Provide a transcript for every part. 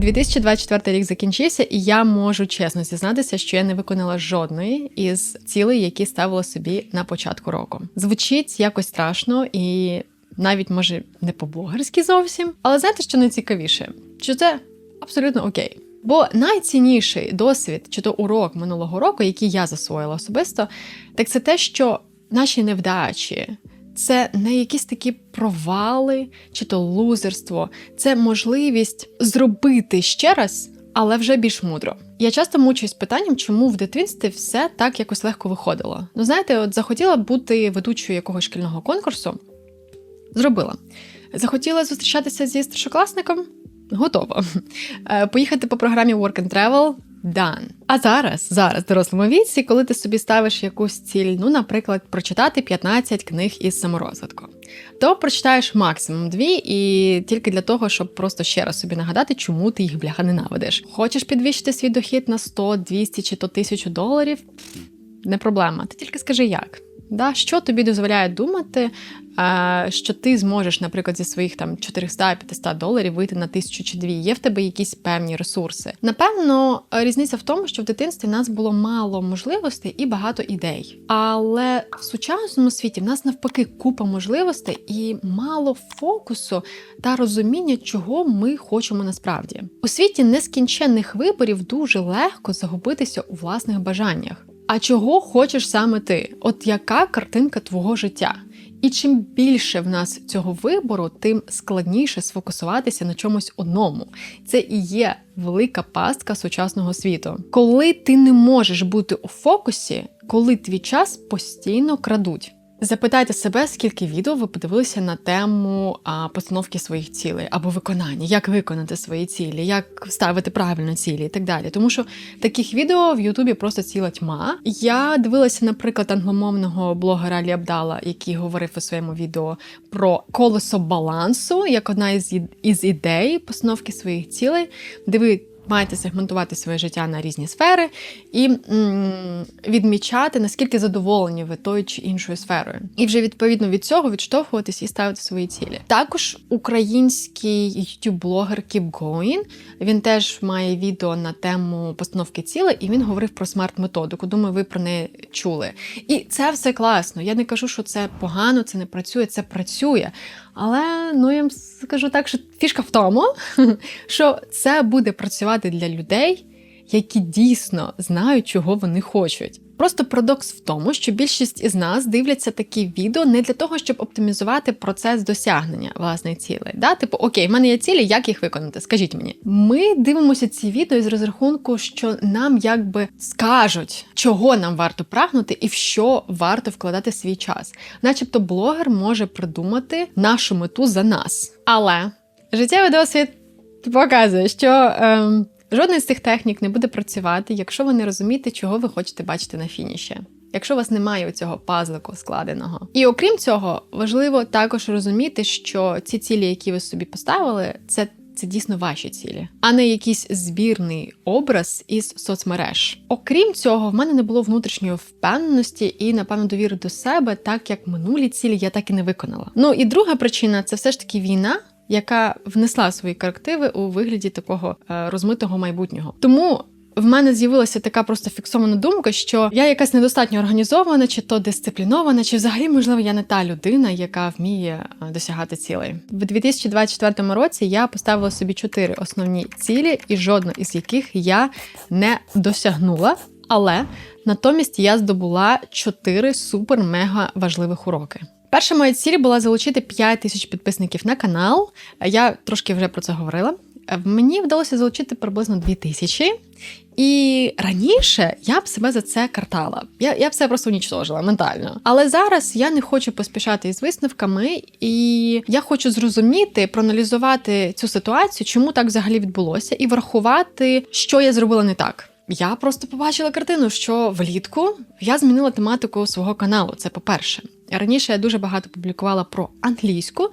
2024 рік закінчився, і я можу чесно зізнатися, що я не виконала жодної із цілей, які ставила собі на початку року. Звучить якось страшно і навіть може не по-блогерськи зовсім. Але знаєте, що найцікавіше? Що це абсолютно окей. Бо найцінніший досвід, чи то урок минулого року, який я засвоїла особисто, так це те, що наші невдачі. Це не якісь такі провали чи то лузерство, це можливість зробити ще раз, але вже більш мудро. Я часто мучуюсь питанням, чому в дитинстві все так якось легко виходило. Ну, знаєте, от захотіла бути ведучою якогось шкільного конкурсу, зробила. Захотіла зустрічатися зі старшокласником, готова. Е, Поїхати по програмі Work and Travel Done. А зараз, зараз, в дорослому віці, коли ти собі ставиш якусь ціль, ну, наприклад, прочитати 15 книг із саморозвитку, то прочитаєш максимум дві, і тільки для того, щоб просто ще раз собі нагадати, чому ти їх бляха ненавидиш. Хочеш підвищити свій дохід на 100, 200 чи то 1000 доларів? Не проблема. Ти тільки скажи як. Да? Що тобі дозволяє думати, е, що ти зможеш, наприклад, зі своїх там 400-500 доларів вийти на тисячу чи дві? Є в тебе якісь певні ресурси? Напевно, різниця в тому, що в дитинстві в нас було мало можливостей і багато ідей. Але в сучасному світі в нас навпаки купа можливостей і мало фокусу та розуміння, чого ми хочемо насправді. У світі нескінченних виборів дуже легко загубитися у власних бажаннях. А чого хочеш саме ти? От яка картинка твого життя? І чим більше в нас цього вибору, тим складніше сфокусуватися на чомусь одному. Це і є велика пастка сучасного світу. Коли ти не можеш бути у фокусі, коли твій час постійно крадуть. Запитайте себе, скільки відео ви подивилися на тему а, постановки своїх цілей або виконання, як виконати свої цілі, як ставити правильно цілі і так далі. Тому що таких відео в Ютубі просто ціла тьма. Я дивилася, наприклад, англомовного блогера Алі Абдала, який говорив у своєму відео про колесо балансу, як одна із із ідей постановки своїх цілей, де ви маєте сегментувати своє життя на різні сфери і м, відмічати, наскільки задоволені ви тою чи іншою сферою. І вже відповідно від цього відштовхуватись і ставити свої цілі. Також український youtube-блогер Keep Going, він теж має відео на тему постановки цілей, і він говорив про смарт-методику. Думаю, ви про неї чули. І це все класно. Я не кажу, що це погано, це не працює, це працює. Але ну я скажу так, що фішка в тому, що це буде працювати для людей, які дійсно знають, чого вони хочуть. Просто парадокс в тому, що більшість із нас дивляться такі відео не для того, щоб оптимізувати процес досягнення власної цілей. Да? Типу, окей, в мене є цілі, як їх виконати? Скажіть мені. Ми дивимося ці відео із розрахунку, що нам якби скажуть, чого нам варто прагнути і в що варто вкладати свій час. Начебто, блогер може придумати нашу мету за нас. Але життєвий досвід показує, що. Ем, Жодна з цих технік не буде працювати, якщо ви не розумієте, чого ви хочете бачити на фініші. Якщо у вас немає цього пазлику складеного. І окрім цього, важливо також розуміти, що ці цілі, які ви собі поставили, це це дійсно ваші цілі, а не якийсь збірний образ із соцмереж. Окрім цього, в мене не було внутрішньої впевненості і, напевно, довіри до себе, так як минулі цілі я так і не виконала. Ну і друга причина це все ж таки війна яка внесла свої корективи у вигляді такого е, розмитого майбутнього. Тому. В мене з'явилася така просто фіксована думка, що я якась недостатньо організована, чи то дисциплінована, чи взагалі, можливо, я не та людина, яка вміє е, досягати цілей. В 2024 році я поставила собі чотири основні цілі, і жодну із яких я не досягнула. Але натомість я здобула чотири супер-мега важливих уроки. Перша моя ціль була залучити 5 тисяч підписників на канал. Я трошки вже про це говорила. Мені вдалося залучити приблизно 2 тисячі. І раніше я б себе за це картала. Я я б все просто унічтожила ментально. Але зараз я не хочу поспішати із висновками, і я хочу зрозуміти, проаналізувати цю ситуацію, чому так взагалі відбулося, і врахувати, що я зробила не так. Я просто побачила картину, що влітку я змінила тематику свого каналу. Це по-перше. Раніше я дуже багато публікувала про англійську.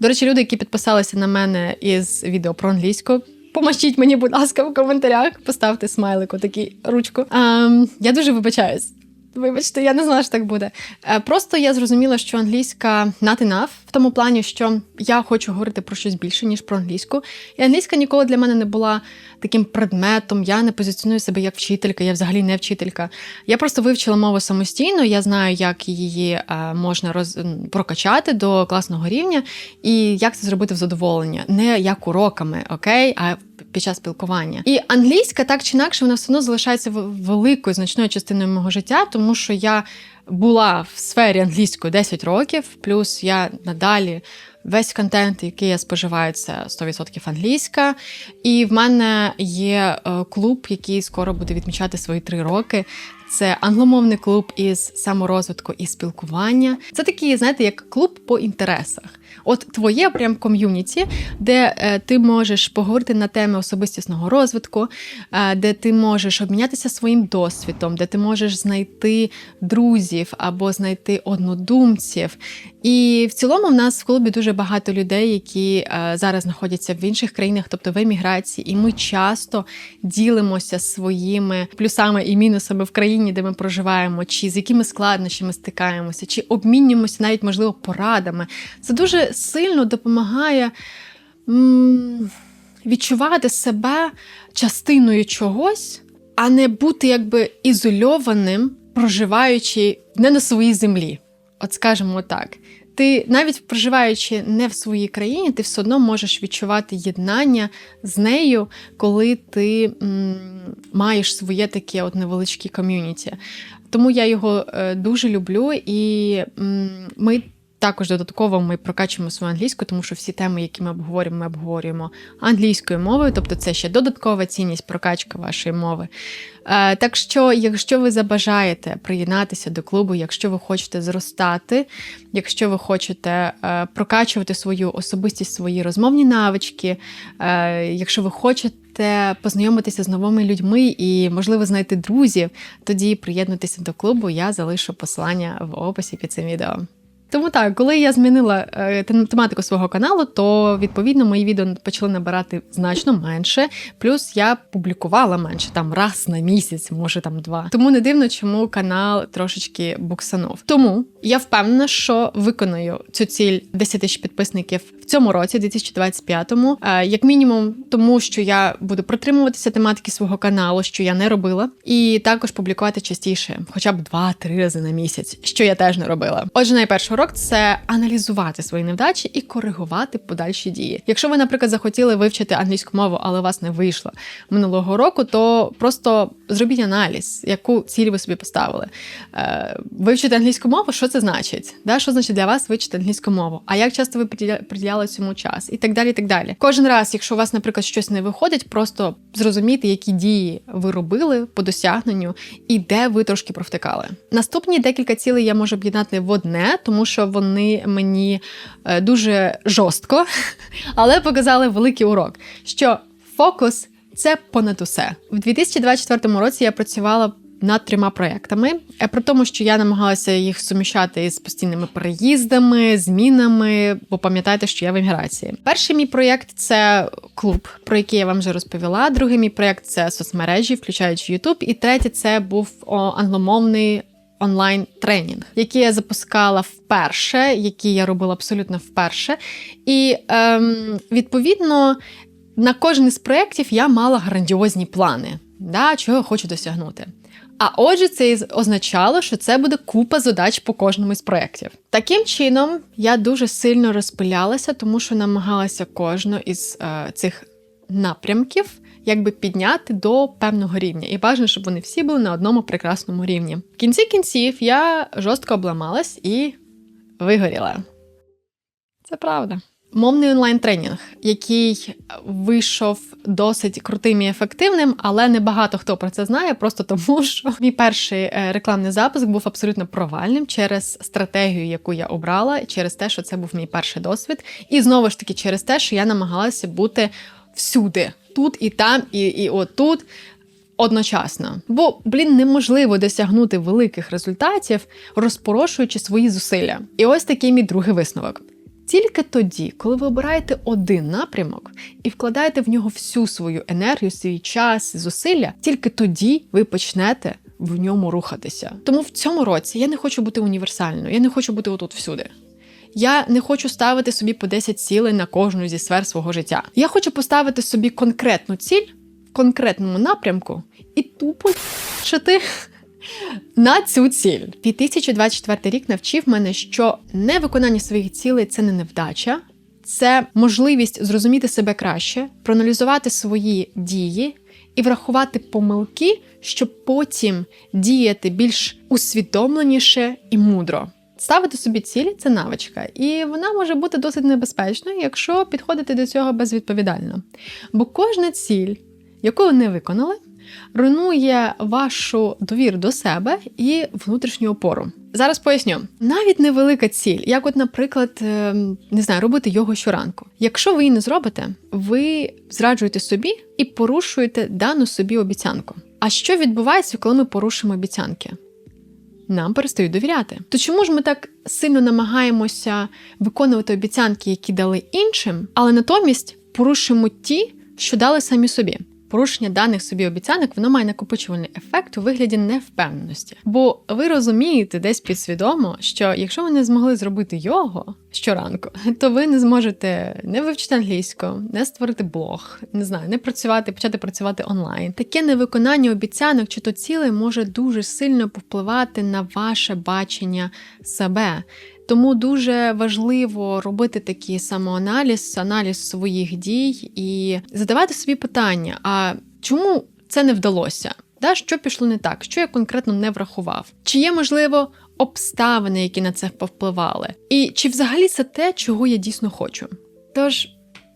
До речі, люди, які підписалися на мене із відео про англійську. Помощіть мені, будь ласка, в коментарях, поставте смайлику, такі ручку. Ем, Я дуже вибачаюсь. Вибачте, я не знала, що так буде. Е, Просто я зрозуміла, що англійська not enough, в тому плані, що я хочу говорити про щось більше, ніж про англійську. І англійська ніколи для мене не була таким предметом. Я не позиціоную себе як вчителька, я взагалі не вчителька. Я просто вивчила мову самостійно, я знаю, як її е, можна роз... прокачати до класного рівня і як це зробити в задоволення. Не як уроками, окей, а під час спілкування. І англійська так чи інакше, вона все одно залишається великою значною частиною мого життя, тому що я була в сфері англійської 10 років, плюс я надалі. Весь контент, який я споживаю, це 100% англійська. І в мене є е, клуб, який скоро буде відмічати свої три роки. Це англомовний клуб із саморозвитку і спілкування. Це такий, знаєте, як клуб по інтересах. От твоє прям ком'юніті, де е, ти можеш поговорити на теми особистісного розвитку, е, де ти можеш обмінятися своїм досвідом, де ти можеш знайти друзів або знайти однодумців. І в цілому в нас в клубі дуже багато людей, які е, зараз знаходяться в інших країнах, тобто в еміграції, і ми часто ділимося своїми плюсами і мінусами в країні, де ми проживаємо, чи з якими складнощами стикаємося, чи обмінюємося навіть можливо порадами. Це дуже сильно допомагає. Відчувати себе частиною чогось, а не бути якби ізольованим, проживаючи не на своїй землі. От скажімо так. Ти навіть проживаючи не в своїй країні, ти все одно можеш відчувати єднання з нею, коли ти м, маєш своє таке от невеличке ком'юніті. Тому я його е, дуже люблю, і м, ми також додатково ми прокачуємо свою англійську, тому що всі теми, які ми обговорюємо, ми обговорюємо англійською мовою, тобто це ще додаткова цінність прокачка вашої мови. Е, так що, якщо ви забажаєте приєднатися до клубу, якщо ви хочете зростати, якщо ви хочете е, прокачувати свою особистість, свої розмовні навички, е, якщо ви хочете познайомитися з новими людьми і, можливо, знайти друзів, тоді приєднуйтеся до клубу. Я залишу посилання в описі під цим відео. Тому так, коли я змінила е, тематику свого каналу, то відповідно мої відео почали набирати значно менше. Плюс я публікувала менше, там раз на місяць, може там два. Тому не дивно, чому канал трошечки буксанув. Тому я впевнена, що виконую цю ціль 10 тисяч підписників в цьому році, 2025-му, е, як мінімум, тому що я буду протримуватися тематики свого каналу, що я не робила, і також публікувати частіше, хоча б 2-3 рази на місяць, що я теж не робила. Отже, найперший урок це аналізувати свої невдачі і коригувати подальші дії. Якщо ви, наприклад, захотіли вивчити англійську мову, але у вас не вийшло минулого року, то просто зробіть аналіз, яку ціль ви собі поставили. Е, вивчити англійську мову, що це значить? Що значить для вас вивчити англійську мову? А як часто ви приділяли цьому час? І так далі. і так далі. Кожен раз, якщо у вас, наприклад, щось не виходить, просто зрозуміти, які дії ви робили по досягненню і де ви трошки провтикали. Наступні декілька цілей я можу об'єднати в одне, тому що вони мені е, дуже жорстко, але показали великий урок. Що фокус це понад усе. В 2024 році я працювала над трьома проектами. Е, При тому, що я намагалася їх суміщати із постійними переїздами, змінами, бо пам'ятаєте, що я в еміграції. Перший мій проєкт це клуб, про який я вам вже розповіла. Другий мій проєкт це соцмережі, включаючи YouTube. І третій це був англомовний онлайн тренінг, який я запускала вперше, який я робила абсолютно вперше. І ем, відповідно на кожен із проєктів я мала грандіозні плани, да, чого хочу досягнути. А отже, це означало, що це буде купа задач по кожному із проєктів. Таким чином, я дуже сильно розпилялася, тому що намагалася кожного із е, цих напрямків якби підняти до певного рівня. І бажано, щоб вони всі були на одному прекрасному рівні. В кінці кінців я жорстко обламалась і вигоріла. Це правда. Мовний онлайн-тренінг, який вийшов досить крутим і ефективним, але не багато хто про це знає, просто тому що мій перший е, рекламний запуск був абсолютно провальним через стратегію, яку я обрала, через те, що це був мій перший досвід, і знову ж таки через те, що я намагалася бути всюди, тут і там, і, і отут. Одночасно, бо блін неможливо досягнути великих результатів, розпорошуючи свої зусилля. І ось такий мій другий висновок. Тільки тоді, коли ви обираєте один напрямок і вкладаєте в нього всю свою енергію, свій час, зусилля, тільки тоді ви почнете в ньому рухатися. Тому в цьому році я не хочу бути універсальною, я не хочу бути отут всюди. Я не хочу ставити собі по 10 цілей на кожну зі сфер свого життя. Я хочу поставити собі конкретну ціль в конкретному напрямку і тупо чити на цю ціль. 2024 рік навчив мене, що невиконання своїх цілей це не невдача, це можливість зрозуміти себе краще, проаналізувати свої дії і врахувати помилки, щоб потім діяти більш усвідомленіше і мудро. Ставити собі цілі це навичка, і вона може бути досить небезпечною, якщо підходити до цього безвідповідально. Бо кожна ціль, яку ви не виконали, руйнує вашу довіру до себе і внутрішню опору. Зараз поясню, навіть невелика ціль, як, от, наприклад, е, не знаю, робити його щоранку. Якщо ви її не зробите, ви зраджуєте собі і порушуєте дану собі обіцянку. А що відбувається, коли ми порушимо обіцянки? Нам перестають довіряти. То чому ж ми так сильно намагаємося виконувати обіцянки, які дали іншим, але натомість порушимо ті, що дали самі собі? Порушення даних собі обіцянок воно має накопичувальний ефект у вигляді невпевненості. Бо ви розумієте десь підсвідомо, що якщо ви не змогли зробити його щоранку, то ви не зможете не вивчити англійську, не створити блог, не знаю, не працювати, почати працювати онлайн. Таке невиконання обіцянок чи то цілей може дуже сильно повпливати на ваше бачення себе. Тому дуже важливо робити такий самоаналіз, аналіз своїх дій і задавати собі питання: а чому це не вдалося? Да, Що пішло не так, що я конкретно не врахував? Чи є, можливо, обставини, які на це повпливали? І чи взагалі це те, чого я дійсно хочу? Тож,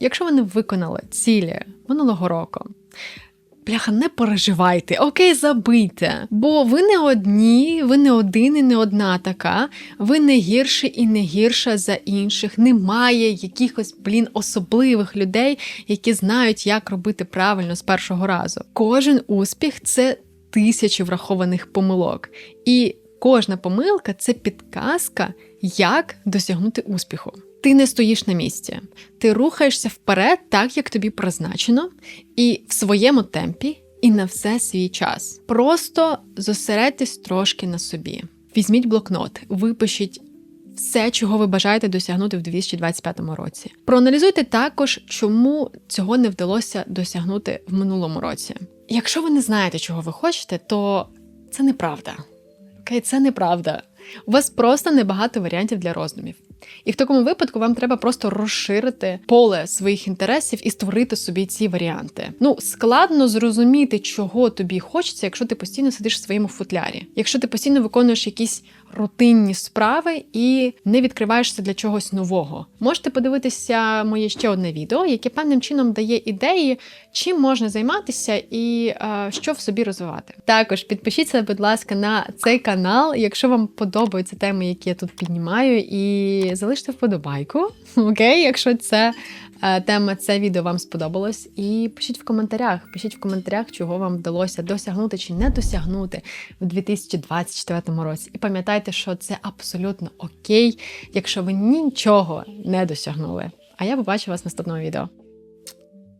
якщо ви не виконали цілі минулого року, Бляха, не переживайте, окей, забийте. Бо ви не одні, ви не один і не одна така, ви не гірші і не гірша за інших. Немає якихось, блін, особливих людей, які знають, як робити правильно з першого разу. Кожен успіх це тисячі врахованих помилок. І кожна помилка це підказка, як досягнути успіху. Ти не стоїш на місці, ти рухаєшся вперед, так як тобі призначено, і в своєму темпі, і на все свій час. Просто зосередьтесь трошки на собі. Візьміть блокнот, випишіть все, чого ви бажаєте досягнути в 2025 році. Проаналізуйте також, чому цього не вдалося досягнути в минулому році. Якщо ви не знаєте, чого ви хочете, то це неправда. Окей, це неправда. У вас просто небагато варіантів для роздумів. І в такому випадку вам треба просто розширити поле своїх інтересів і створити собі ці варіанти. Ну, складно зрозуміти, чого тобі хочеться, якщо ти постійно сидиш в своєму футлярі, якщо ти постійно виконуєш якісь рутинні справи і не відкриваєшся для чогось нового. Можете подивитися моє ще одне відео, яке певним чином дає ідеї, чим можна займатися і е, що в собі розвивати. Також підпишіться, будь ласка, на цей канал, якщо вам подобаються теми, які я тут піднімаю, і залиште вподобайку. Окей, якщо це е, тема, це відео вам сподобалось. І пишіть в коментарях, пишіть в коментарях, чого вам вдалося досягнути чи не досягнути в 2024 році. І пам'ятайте, що це абсолютно окей, якщо ви нічого не досягнули. А я побачу вас в наступному відео.